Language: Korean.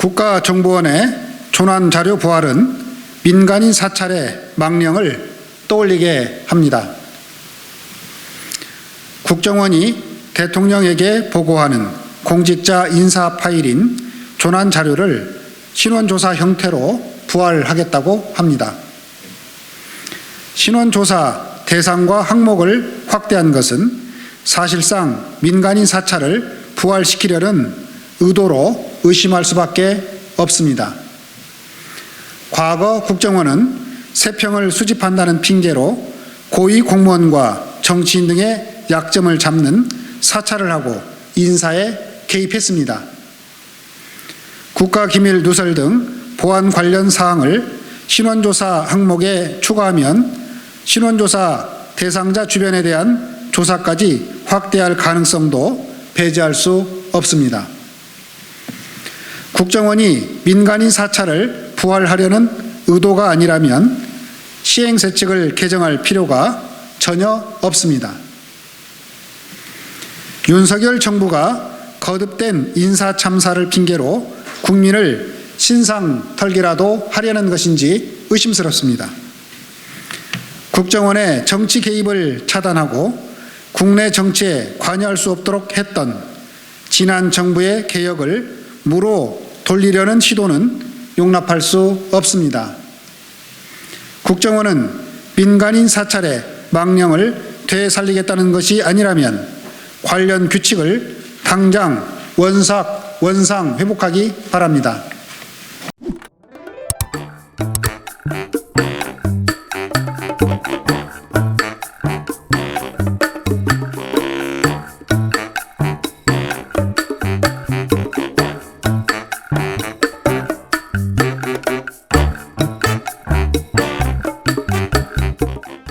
국가정보원의 조난 자료 부활은 민간인 사찰의 망령을 떠올리게 합니다. 국정원이 대통령에게 보고하는 공직자 인사 파일인 조난 자료를 신원조사 형태로 부활하겠다고 합니다. 신원조사 대상과 항목을 확대한 것은 사실상 민간인 사찰을 부활시키려는 의도로 의심할 수밖에 없습니다. 과거 국정원은 세평을 수집한다는 핑계로 고위 공무원과 정치인 등의 약점을 잡는 사찰을 하고 인사에 개입했습니다. 국가기밀 누설 등 보안 관련 사항을 신원조사 항목에 추가하면 신원조사 대상자 주변에 대한 조사까지 확대할 가능성도 배제할 수 없습니다. 국정원이 민간인 사찰을 부활하려는 의도가 아니라면 시행세칙을 개정할 필요가 전혀 없습니다. 윤석열 정부가 거듭된 인사 참사를 핑계로 국민을 신상 털기라도 하려는 것인지 의심스럽습니다. 국정원의 정치 개입을 차단하고 국내 정치에 관여할 수 없도록 했던 지난 정부의 개혁을 무로 돌리려는 시도는 용납할 수 없습니다. 국정원은 민간인 사찰의 망령을 되살리겠다는 것이 아니라면 관련 규칙을 당장 원삭, 원상 회복하기 바랍니다.